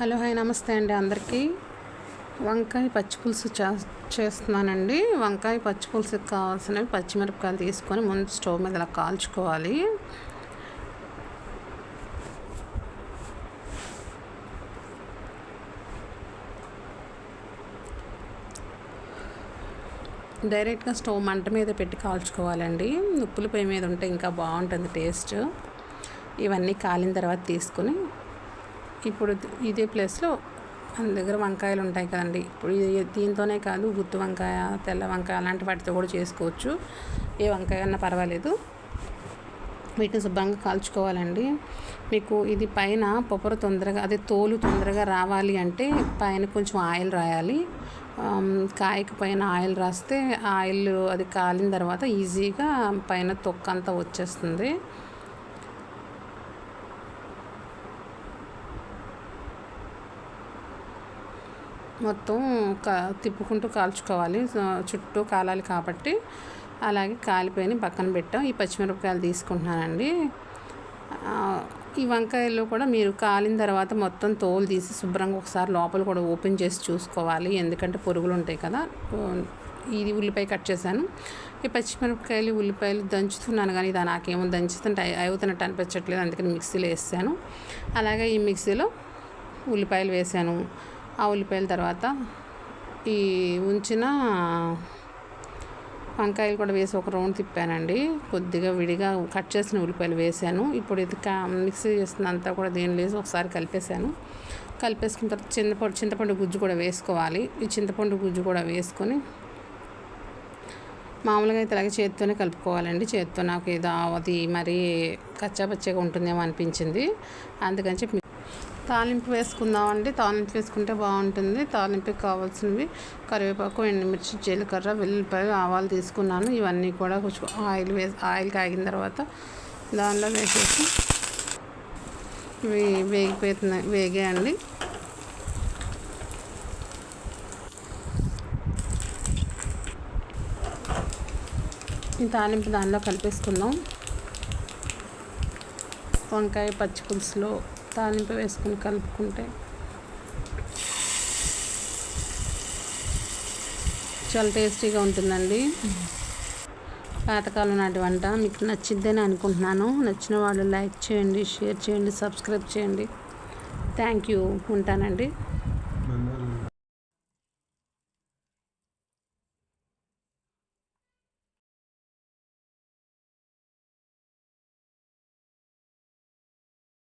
Hello hi నమస్తే అండి అందరికీ. వంకాయ పచ్చి పులుసు చే చేస్తున్నానండి. వంకాయ పచ్చి పులుసుకి కావాల్సినవి పచ్చిమిరపకాయలు తీసుకొని ముందు స్టవ్ మీద ఇలా కాల్చుకోవాలి. డైరెక్ట్గా స్టవ్ మంట మీద పెట్టి కాల్చుకోవాలండి. ఉప్పుల పొయ్యి మీద ఉంటే ఇంకా బాగుంటుంది టేస్ట్. ఇవన్నీ కాలిన తర్వాత తీసుకొని ఇప్పుడు ఇదే ప్లేస్లో మన దగ్గర వంకాయలు ఉంటాయి కదండి. ఇప్పుడు దీంతోనే కాదు గుత్తి వంకాయ తెల్ల వంకాయ అలాంటి వాటితో కూడా చేసుకోవచ్చు. ఏ వంకాయ అన్నా పర్వాలేదు. వీటిని శుభ్రంగా కాల్చుకోవాలండి. మీకు ఇది పైన పొపర తొందరగా అదే తోలు తొందరగా రావాలి అంటే పైన కొంచెం ఆయిల్ రాయాలి. కాయకు పైన ఆయిల్ రాస్తే ఆయిల్ అది కాలిన తర్వాత ఈజీగా పైన తొక్క అంతా వచ్చేస్తుంది. మొత్తం కా తిప్పుకుంటూ కాల్చుకోవాలి. చుట్టూ కాలాలి కాబట్టి అలాగే కాలిపోయి పక్కన పెట్టాం. ఈ పచ్చిమిరపకాయలు తీసుకుంటున్నానండి. ఈ వంకాయలు కూడా మీరు కాలిన తర్వాత మొత్తం తోలు తీసి శుభ్రంగా ఒకసారి లోపల కూడా ఓపెన్ చేసి చూసుకోవాలి. ఎందుకంటే పురుగులు ఉంటాయి కదా. ఇది ఉల్లిపాయ కట్ చేశాను. ఈ పచ్చిమిరపకాయలు ఉల్లిపాయలు దంచుతున్నాను కానీ ఇది నాకేమో దంచుతుంటే అవుతున్నట్టు అనిపించట్లేదు. అందుకని మిక్సీలో వేసాను. అలాగే ఈ మిక్సీలో ఉల్లిపాయలు వేసాను. ఆ ఉల్లిపాయల తర్వాత ఈ ఉంచిన వంకాయలు కూడా వేసి ఒక రౌండ్ తిప్పానండి. కొద్దిగా విడిగా కట్ చేసిన ఉల్లిపాయలు వేసాను. ఇప్పుడు ఇది కా మిక్సీ చేసినంతా కూడా దీనిలో వేసి ఒకసారి కలిపేసాను కలిపేసుకున్న తర్వాత చింతపండు చింతపండు గుజ్జు కూడా వేసుకోవాలి. ఈ చింతపండు గుజ్జు కూడా వేసుకొని మామూలుగా అయితే అలాగే చేతితోనే కలుపుకోవాలండి. చేతితో నాకు ఏదో అది మరీ కచ్చాపచ్చగా ఉంటుందేమో అనిపించింది. అందుకని చెప్పి తాలింపు వేసుకుందామండి. తాలింపు వేసుకుంటే బాగుంటుంది. తాలింపుకి కావాల్సినవి కరివేపాకు ఎండుమిర్చి జీలకర్ర వెల్లుల్లిపాయలు ఆవాలు తీసుకున్నాను. ఇవన్నీ కూడా కొంచెం ఆయిల్ వేసి ఆయిల్ కాగిన తర్వాత దానిలో వేసేసి వే వేగిపోతున్నాయి వేగాయండి. ఈ తాలింపు దానిలో కలిపేసుకుందాం. వంకాయ పచ్చి పులుసులో తాలింపు వేసుకుని కలుపుకుంటే చాలా టేస్టీగా ఉంటుందండి. పాతకాలం నాటి వంట. మీకు నచ్చిందని అనుకుంటున్నాను. నచ్చిన వాళ్ళు లైక్ చేయండి షేర్ చేయండి సబ్స్క్రైబ్ చేయండి. Thank you. ఉంటానండి.